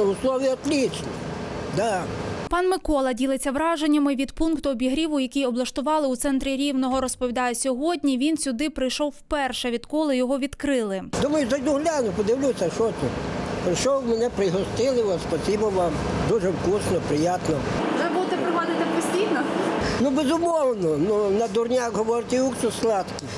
Конечно, условия отличные. Да. Пан Микола ділиться враженнями від пункту обігріву, який облаштували у центрі Рівного. Розповідає сьогодні. Він сюди прийшов вперше, відколи його відкрили. Думаю, зайду гляну, подивлюся, що тут. Прийшов, мене пригостили вас, спасибо вам. Дуже вкусно, приємно. Ви будете приходити постійно? Ну, безумовно, ну, на дурняк говорить, і уксус сладкий.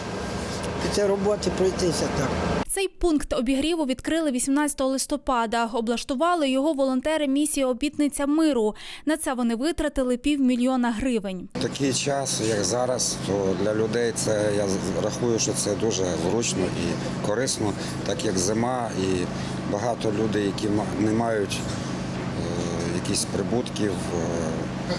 Після роботи пройтися так. Цей пункт обігріву відкрили 18 листопада. Облаштували його волонтери місії Обітниця миру. На це вони витратили півмільйона гривень. Такий час, як зараз, то для людей це я рахую, що це дуже зручно і корисно, так як зима, і багато людей, які не мають е, якісь прибутків, е,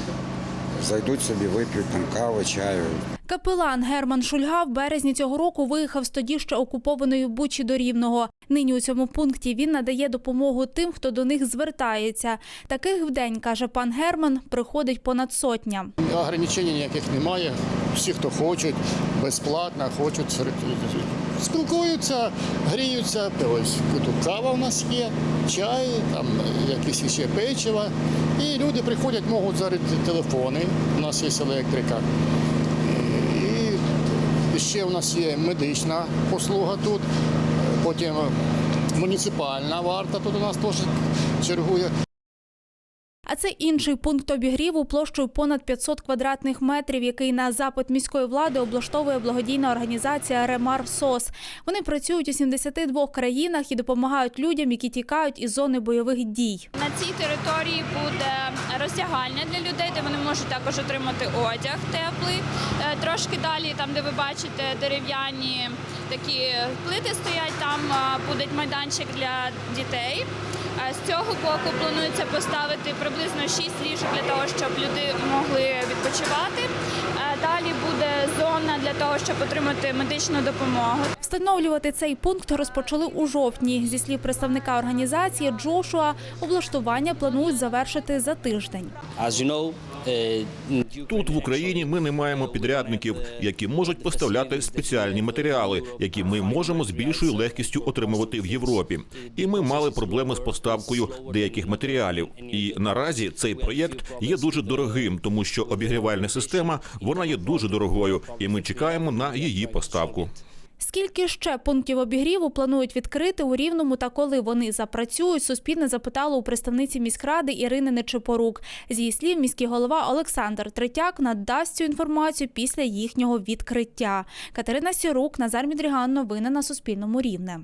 зайдуть собі, вип'ють там кави, чаю. Капелан Герман Шульга в березні цього року виїхав з тоді ще окупованої Бучі до Рівного. Нині у цьому пункті він надає допомогу тим, хто до них звертається. Таких в день, каже пан Герман, приходить понад сотня. Ограничень ніяких немає. Всі, хто хочуть, безплатно, хочуть, спілкуються, гріються. Ось тут кава у нас є, чай, там якісь ще печиво. І люди приходять, можуть зарядити телефони. У нас є електрика. Ще у нас є медична послуга тут. Потім муніципальна варта тут у нас теж чергує. А це інший пункт обігріву площею понад 500 квадратних метрів, який на запит міської влади облаштовує благодійна організація Ремар СОС. Вони працюють у 72 країнах і допомагають людям, які тікають із зони бойових дій. На цій території буде роздягальня для людей, де вони можуть також отримати одяг теплий. Е, Трошки далі, там де ви бачите дерев'яні такі плити стоять, там е, буде майданчик для дітей. Е, З цього боку планується поставити приблизно 6 ліжок для того, щоб люди могли відпочивати. Е, Далі буде зона для того, щоб отримати медичну допомогу. Встановлювати цей пункт розпочали у жовтні. Зі слів представника організації Джошуа, облаштування планують завершити за тиждень. Тут в Україні ми не маємо підрядників, які можуть поставляти спеціальні матеріали, які ми можемо з більшою легкістю отримувати в Європі. І ми мали проблеми з поставкою деяких матеріалів. І наразі цей проєкт є дуже дорогим, тому що обігрівальна система вона є дуже дорогою, і ми чекаємо на її поставку. Скільки ще пунктів обігріву планують відкрити у Рівному та коли вони запрацюють, Суспільне запитало у представниці міськради Ірини Нечипорук. З її слів, міський голова Олександр Третяк надасть цю інформацію після їхнього відкриття. Катерина Сірук, Назар Мідріган. Новини на Суспільному Рівне.